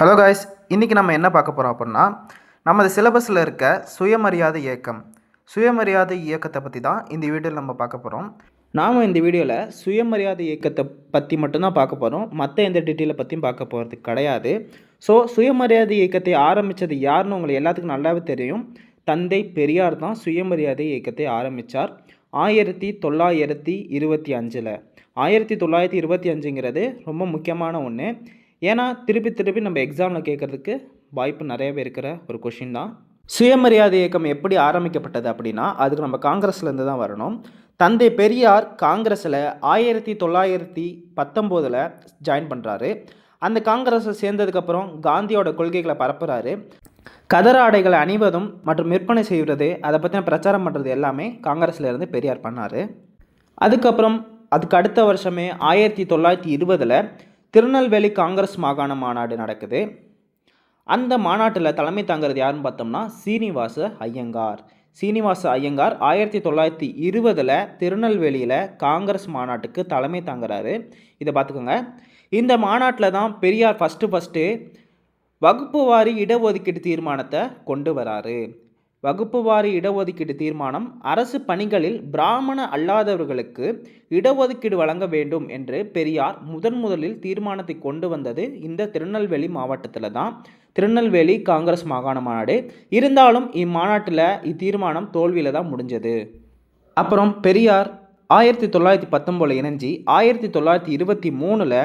Hello guys இன்றைக்கி நம்ம என்ன பார்க்க போகிறோம் அப்படின்னா நமது சிலபஸில் இருக்க சுயமரியாதை இயக்கம். சுயமரியாதை இயக்கத்தை பற்றி தான் இந்த வீடியோவில் நம்ம பார்க்க போகிறோம் நாம் இந்த வீடியோவில் சுயமரியாதை இயக்கத்தை பற்றி மட்டும்தான் பார்க்க போகிறோம் மற்ற எந்த டீட்டெயிலை பற்றியும் பார்க்க போகிறது கிடையாது. ஸோ சுயமரியாதை இயக்கத்தை ஆரம்பித்தது யாருன்னு உங்களுக்கு எல்லாத்துக்கும் நல்லாவே தெரியும். தந்தை பெரியார் தான் சுயமரியாதை இயக்கத்தை ஆரம்பித்தார் ஆயிரத்தி தொள்ளாயிரத்தி இருபத்தி அஞ்சில். ஆயிரத்தி தொள்ளாயிரத்தி இருபத்தி அஞ்சுங்கிறது ரொம்ப முக்கியமான ஒன்று ஏன்னா திருப்பி திருப்பி நம்ம எக்ஸாமில் கேட்குறதுக்கு வாய்ப்பு நிறையவே இருக்கிற ஒரு கொஷின் தான். சுயமரியாதை இயக்கம் எப்படி ஆரம்பிக்கப்பட்டது அப்படின்னா அதுக்கு நம்ம காங்கிரஸ்லேருந்து தான் வரணும். தந்தை பெரியார் காங்கிரஸில் ஆயிரத்தி தொள்ளாயிரத்தி பத்தொம்போதில் ஜாயின் பண்ணுறாரு அந்த காங்கிரஸை சேர்ந்ததுக்கப்புறம் காந்தியோட கொள்கைகளை பரப்புகிறாரு கதர ஆடைகளை அணிவதும் மற்றும் விற்பனை செய்வது அதை பற்றின பிரச்சாரம் பண்ணுறது எல்லாமே காங்கிரஸ்லேருந்து பெரியார் பண்ணார். அதுக்கப்புறம் அதுக்கு அடுத்த வருஷமே ஆயிரத்தி தொள்ளாயிரத்தி இருபதில் திருநெல்வேலி காங்கிரஸ் மாகாண மாநாடு நடக்குது. அந்த மாநாட்டில் தலைமை தாங்கிறது யாருன்னு பார்த்தோம்னா சீனிவாச ஐயங்கார். சீனிவாச ஐயங்கார் ஆயிரத்தி தொள்ளாயிரத்தி இருபதில் திருநெல்வேலியில் காங்கிரஸ் மாநாட்டுக்கு தலைமை தாங்குறாரு. இதை பார்த்துக்கோங்க. இந்த மாநாட்டில் தான் பெரியார் ஃபஸ்ட்டு ஃபஸ்ட்டு வகுப்பு வாரி இடஒதுக்கீடு தீர்மானத்தை கொண்டு வராரு. வகுப்புவாரி இடஒதுக்கீடு தீர்மானம் அரசு பணிகளில் பிராமண அல்லாதவர்களுக்கு இடஒதுக்கீடு வழங்க வேண்டும் என்று பெரியார் முதன் முதலில் தீர்மானத்தை கொண்டு வந்தது இந்த திருநெல்வேலி மாவட்டத்தில் தான். திருநெல்வேலி காங்கிரஸ் மாகாண மாநாடு. இருந்தாலும் இம்மாநாட்டில் இத்தீர்மானம் தோல்வியில் தான் முடிஞ்சது. அப்புறம் பெரியார் ஆயிரத்தி தொள்ளாயிரத்தி பத்தொம்போதில் இணைஞ்சி ஆயிரத்தி தொள்ளாயிரத்தி இருபத்தி மூணில்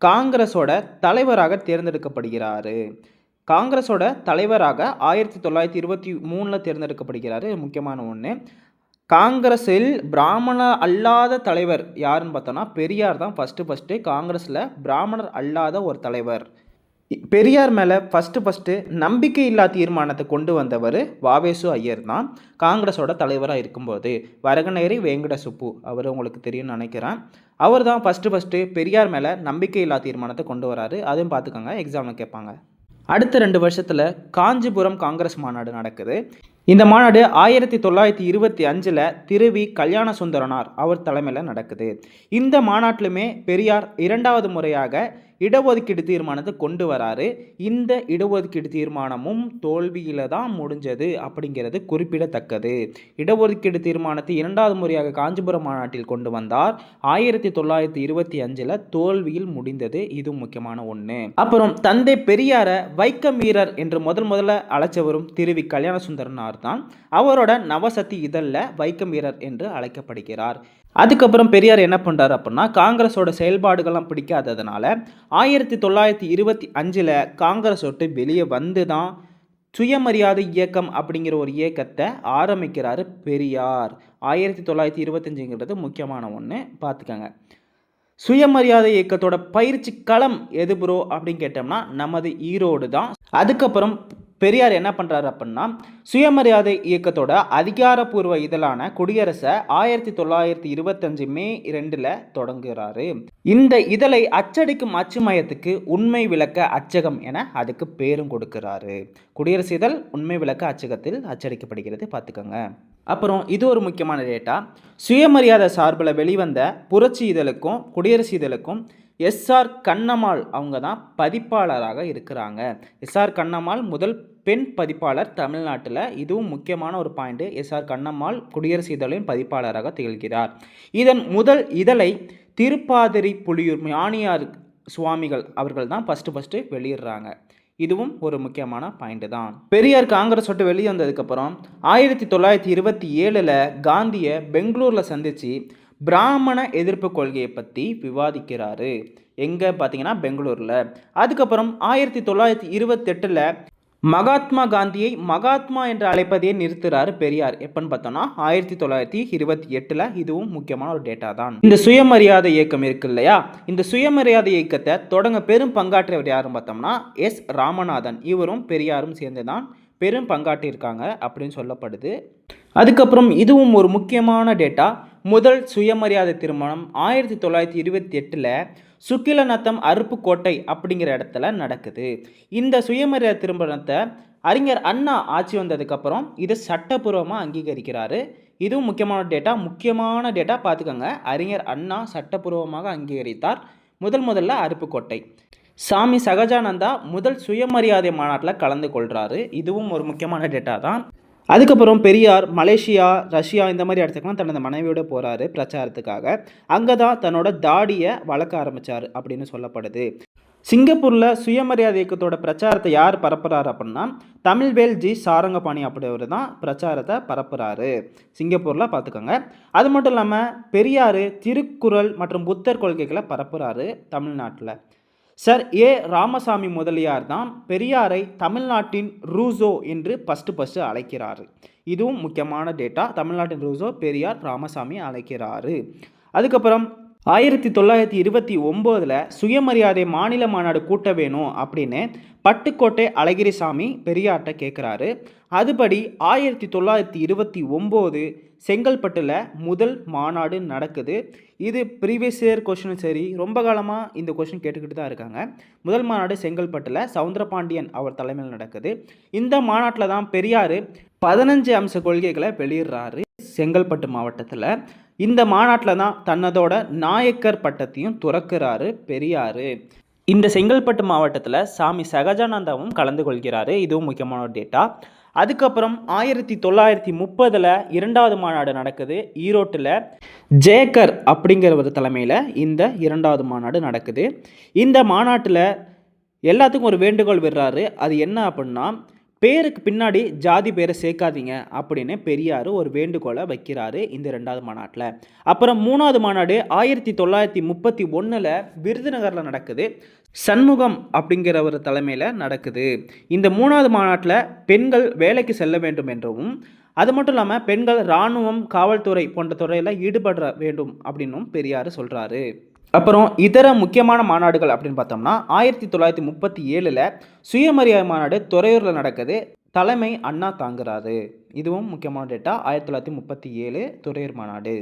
காங்கிரஸோட தலைவராக தேர்ந்தெடுக்கப்படுகிறார். காங்கிரஸோட தலைவராக ஆயிரத்தி தொள்ளாயிரத்தி இருபத்தி மூணில் தேர்ந்தெடுக்கப்படுகிறாரு. முக்கியமான ஒன்று காங்கிரஸில் பிராமண அல்லாத தலைவர் யாருன்னு பார்த்தோன்னா பெரியார் தான் ஃபஸ்ட்டு ஃபஸ்ட்டு காங்கிரஸில் பிராமணர் அல்லாத ஒரு தலைவர். பெரியார் மேலே ஃபஸ்ட்டு ஃபஸ்ட்டு நம்பிக்கை இல்லா தீர்மானத்தை கொண்டு வந்தவர் வாவேசு ஐயர் தான். காங்கிரஸோட தலைவராக இருக்கும்போது வரகநேரி வேங்கட சுப்பு அவர் உங்களுக்கு தெரியும்னு நினைக்கிறேன். அவர் தான் ஃபஸ்ட்டு ஃபஸ்ட்டு பெரியார் மேலே நம்பிக்கை இல்லா தீர்மானத்தை கொண்டு வராரு. அதையும் பார்த்துக்கோங்க எக்ஸாமில் கேட்பாங்க. அடுத்த ரெண்டு வருஷத்தில் காஞ்சிபுரம் காங்கிரஸ் மாநாடு நடக்குது. இந்த மாநாடு ஆயிரத்தி தொள்ளாயிரத்தி இருபத்தி அஞ்சில் திருவி கல்யாண சுந்தரனார் அவர் தலைமையில் நடக்குது. இந்த மாநாட்டிலுமே பெரியார் இரண்டாவது முறையாக இடஒதுக்கீடு தீர்மானத்தை கொண்டு வராரு. இந்த இடஒதுக்கீடு தீர்மானமும் தோல்வியில் தான் முடிஞ்சது அப்படிங்கிறது குறிப்பிடத்தக்கது. இடஒதுக்கீடு தீர்மானத்தை இரண்டாவது முறையாக காஞ்சிபுரம் மாநாட்டில் கொண்டு வந்தார். ஆயிரத்தி தொள்ளாயிரத்தி இருபத்தி அஞ்சில் தோல்வியில் முடிந்தது இது முக்கியமான ஒன்று அப்புறம் தந்தை பெரியாரை வைக்கம் வீரர் என்று முதல் முதல்ல அழைச்சவரும் திருவி கல்யாண சுந்தரனார் தான். அவரோட நவசக்தி இதழில் வைக்கம் வீரர் என்று அழைக்கப்படுகிறார். அதுக்கப்புறம் பெரியார் என்ன பண்ணுறாரு அப்படின்னா காங்கிரஸோட செயல்பாடுகள்லாம் பிடிக்காததுனால ஆயிரத்தி தொள்ளாயிரத்தி இருபத்தி அஞ்சில் காங்கிரஸ் விட்டு வெளியே வந்து தான் சுயமரியாதை இயக்கம் அப்படிங்கிற ஒரு இயக்கத்தை ஆரம்பிக்கிறாரு பெரியார். ஆயிரத்தி தொள்ளாயிரத்தி இருபத்தஞ்சுங்கிறது முக்கியமான ஒன்று பார்த்துக்கோங்க. சுயமரியாதை இயக்கத்தோட பயிற்சி களம் எது ப்ரோ அப்படின்னு கேட்டோம்னா நமது ஈரோடு தான். அதுக்கப்புறம் பெரியார் என்ன பண்ணுறாரு அப்படின்னா சுயமரியாதை இயக்கத்தோட அதிகாரப்பூர்வ இதழான குடியரசை ஆயிரத்தி தொள்ளாயிரத்தி இருபத்தஞ்சு மே ரெண்டில் தொடங்குகிறாரு இந்த இதழை அச்சடிக்கும் அச்சு மையத்துக்கு உண்மை விளக்க அச்சகம் என அதுக்கு பேரும் கொடுக்கிறாரு. குடியரசு இதழ் உண்மை விளக்க அச்சகத்தில் அச்சடிக்கப்படுகிறது. பார்த்துக்கோங்க. அப்புறம் இது ஒரு முக்கியமான டேட்டா. சுயமரியாதை சார்பில் வெளிவந்த புரட்சி இதழுக்கும் குடியரசு இதழுக்கும் எஸ்ஆர் கண்ணம்மாள் அவங்க தான் பதிப்பாளராக இருக்கிறாங்க. எஸ்ஆர் கண்ணம்மாள் முதல் பெண் பதிப்பாளர் தமிழ்நாட்டில் இதுவும் முக்கியமான ஒரு பாயிண்ட் எஸ்ஆர் கண்ணம்மாள் குடியரசு இதழின் பதிப்பாளராக திகழ்கிறார். இதன் முதல் இதழை திருப்பாதிரி புலியூர் ஞானியார் சுவாமிகள் அவர்கள் தான் ஃபஸ்ட்டு ஃபஸ்ட்டு வெளியிடுறாங்க. இதுவும் ஒரு முக்கியமான பாயிண்ட் தான். பெரியார் காங்கிரஸ் விட்டு வெளியே வந்ததுக்கப்புறம் ஆயிரத்தி தொள்ளாயிரத்தி இருபத்தி ஏழில் காந்தியை பெங்களூரில் சந்தித்து பிராமண எதிர்ப்பு கொள்கையை பற்றி விவாதிக்கிறாரு. எங்கே பார்த்தீங்கன்னா பெங்களூரில். அதுக்கப்புறம் ஆயிரத்தி தொள்ளாயிரத்தி இருபத்தெட்டில் மகாத்மா காந்தியை மகாத்மா என்று அழைப்பதையே நிறுத்துறாரு பெரியார். எப்பன்னு பார்த்தோம்னா ஆயிரத்தி தொள்ளாயிரத்தி இருபத்தி எட்டில் இதுவும் முக்கியமான ஒரு டேட்டா தான். இந்த சுயமரியாதை இயக்கம் இருக்கு இல்லையா? இந்த சுயமரியாதை இயக்கத்தை தொடங்க பெரும் பங்காற்றியவர் யாருன்னு பார்த்தோம்னா எஸ். ராமநாதன். இவரும் பெரியாரும் சேர்ந்து தான் பெரும் பங்காற்றியிருக்காங்க அப்படின்னு சொல்லப்படுது. அதுக்கப்புறம் இதுவும் ஒரு முக்கியமான டேட்டா முதல் சுயமரியாதை திருமணம் ஆயிரத்தி தொள்ளாயிரத்தி இருபத்தி எட்டில் சுக்கிலநத்தம் அருப்புக்கோட்டை அப்படிங்கிற இடத்துல நடக்குது. இந்த சுயமரியாதை திருமணத்தை அறிஞர் அண்ணா ஆட்சி வந்ததுக்கப்புறம் இது சட்டப்பூர்வமாக அங்கீகரிக்கிறாரு. இதுவும் முக்கியமான டேட்டா முக்கியமான டேட்டா பார்த்துக்கோங்க. அறிஞர் அண்ணா சட்டப்பூர்வமாக அங்கீகரித்தார். முதல் முதல்ல அருப்புக்கோட்டை. சாமி சகஜானந்தா முதல் சுயமரியாதை மாநாட்டில் கலந்து கொள்கிறாரு இதுவும் ஒரு முக்கியமான டேட்டா தான். அதுக்கப்புறம் பெரியார் மலேசியா ரஷ்யா இந்த மாதிரி இடத்துக்குலாம் தனது மனைவியோட போகிறாரு பிரச்சாரத்துக்காக. அங்கே தான் தன்னோட தாடியை வளர்க்க ஆரம்பித்தார் அப்படின்னு சொல்லப்படுது. சிங்கப்பூரில் சுயமரியாதை இயக்கத்தோட பிரச்சாரத்தை யார் பரப்புகிறாரு அப்படின்னா தமிழ்வேல் ஜி சாரங்கபாணி அப்படிவர் தான் பிரச்சாரத்தை பரப்புகிறாரு சிங்கப்பூரில் பார்த்துக்கோங்க. அது மட்டும் இல்லாமல் பெரியார் திருக்குறள் மற்றும் புத்தர் கொள்கைகளை பரப்புகிறாரு தமிழ்நாட்டில். சார் ஏ. ராமசாமி முதலியார் தான் பெரியாரை தமிழ்நாட்டின் ரூசோ என்று ஃபஸ்ட்டு ஃபஸ்ட்டு அழைக்கிறாரு. இதுவும் முக்கியமான டேட்டா தமிழ்நாட்டின் ரூசோ பெரியார் ராமசாமி அழைக்கிறாரு. அதுக்கப்புறம் ஆயிரத்தி தொள்ளாயிரத்தி இருபத்தி ஒம்போதில் சுயமரியாதை மாநில மாநாடு கூட்ட வேணும் அப்படின்னு பட்டுக்கோட்டை அழகிரிசாமி பெரியார்கிட்ட கேட்குறாரு அதுபடி ஆயிரத்தி தொள்ளாயிரத்தி இருபத்தி ஒம்போது செங்கல்பட்டில் முதல் மாநாடு நடக்குது. இது ப்ரீவியஸ் இயர் கொஷினும் சரி ரொம்ப காலமாக இந்த கொஷின் கேட்டுக்கிட்டு தான் இருக்காங்க. முதல் மாநாடு செங்கல்பட்டில் சவுந்தரபாண்டியன் அவர் தலைமையில் நடக்குது. இந்த மாநாட்டில் தான் பெரியார் பதினஞ்சு அம்ச கொள்கைகளை வெளியிடுறாரு செங்கல்பட்டு மாவட்டத்தில். இந்த மாநாட்டில் தான் தன்னதோட நாயக்கர் பட்டத்தையும் துறக்கிறாரு பெரியார். இந்த செங்கல்பட்டு மாவட்டத்தில் சாமி சகஜானந்தாவும் கலந்து கொள்கிறாரு. இதுவும் முக்கியமான ஒரு டேட்டா அதுக்கப்புறம் ஆயிரத்தி தொள்ளாயிரத்தி முப்பதில் இரண்டாவது மாநாடு நடக்குது. ஈரோட்டில் ஜேக்கர் அப்படிங்கிற ஒரு தலைமையில் இந்த இரண்டாவது மாநாடு நடக்குது. இந்த மாநாட்டில் எல்லாத்துக்கும் ஒரு வேண்டுகோள் விடுறாரு. அது என்ன அப்படின்னா பேருக்கு பின்னாடி ஜாதி பேரை சேர்க்காதீங்க அப்படின்னு பெரியார் ஒரு வேண்டுகோளை வைக்கிறாரு இந்த ரெண்டாவது மாநாட்டில். அப்புறம் மூணாவது மாநாடு ஆயிரத்தி தொள்ளாயிரத்தி முப்பத்தி ஒன்றில் விருதுநகரில் நடக்குது. சண்முகம் அப்படிங்கிற ஒரு தலைமையில் நடக்குது. இந்த மூணாவது மாநாட்டில் பெண்கள் வேலைக்கு செல்ல வேண்டும் என்றும் அது மட்டும் இல்லாமல் பெண்கள் இராணுவம் காவல்துறை போன்ற துறையில் ஈடுபட வேண்டும் அப்படின்னும் பெரியார் சொல்கிறாரு அப்புறம் இதர முக்கியமான மாநாடுகள் அப்படின்னு பார்த்தோம்னா ஆயிரத்தி தொள்ளாயிரத்தி முப்பத்தி ஏழில் சுயமரியாதை மாநாடு துறையூரில் நடக்குது. தலைமை அண்ணா தாங்குறாரு. இதுவும் முக்கியமான டேட்டா ஆயிரத்தி தொள்ளாயிரத்தி முப்பத்தி ஏழு துறையூர் மாநாடு.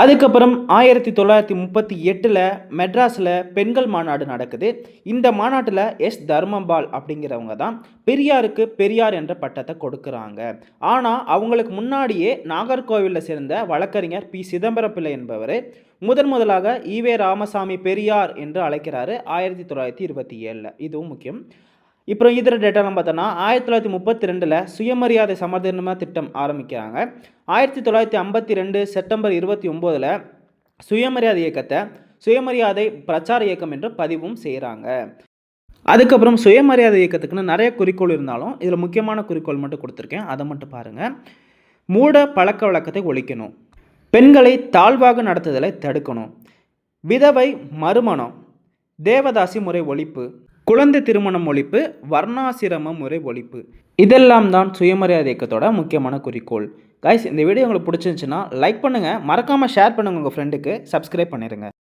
அதுக்கப்புறம் ஆயிரத்தி தொள்ளாயிரத்தி முப்பத்தி எட்டில் மெட்ராஸில் பெண்கள் மாநாடு நடக்குது. இந்த மாநாட்டில் எஸ் தர்மம்பால் அப்படிங்கிறவங்க தான் பெரியாருக்கு பெரியார் என்ற பட்டத்தை கொடுக்குறாங்க. ஆனால் அவங்களுக்கு முன்னாடியே நாகர்கோவிலில் சேர்ந்த வழக்கறிஞர் பி. சிதம்பரம் பிள்ளை என்பவர் முதன் முதலாக ஈவே ராமசாமி பெரியார் என்று அழைக்கிறாரு ஆயிரத்தி தொள்ளாயிரத்தி இருபத்தி ஏழில். இதுவும் முக்கியம். இப்போ இதர டேட்டாலாம் பார்த்தோன்னா ஆயிரத்தி தொள்ளாயிரத்தி முப்பத்தி ரெண்டில் சுயமரியாதை சமதர்ம திட்டம் ஆரம்பிக்கிறாங்க. ஆயிரத்தி தொள்ளாயிரத்தி ஐம்பத்தி ரெண்டு செப்டம்பர் இருபத்தி ஒம்போதில் சுயமரியாதை இயக்கத்தை சுயமரியாதை பிரச்சார இயக்கம் என்று பதிவும் செய்கிறாங்க அதுக்கப்புறம் சுயமரியாதை இயக்கத்துக்குன்னு நிறைய குறிக்கோள் இருந்தாலும் இதில் முக்கியமான குறிக்கோள் மட்டும் கொடுத்துருக்கேன். அதை மட்டும் பாருங்கள் மூட பழக்க வழக்கத்தை ஒழிக்கணும். பெண்களை தாழ்வாக நடத்துதலை தடுக்கணும். விதவை மறுமணம். தேவதாசி முறை ஒழிப்பு. குழந்தை திருமணம் ஒழிப்பு வர்ணாசிரம முறை ஒழிப்பு. இதெல்லாம் தான் சுயமரியாதை இயக்கத்தோட முக்கியமான குறிக்கோள். கைஸ் இந்த வீடியோ உங்களுக்கு பிடிச்சிருந்துச்சுன்னா லைக் பண்ணுங்கள் மறக்காமல் ஷேர் பண்ணுங்கள் உங்கள் ஃப்ரெண்டுக்கு சப்ஸ்கிரைப் பண்ணிடுங்க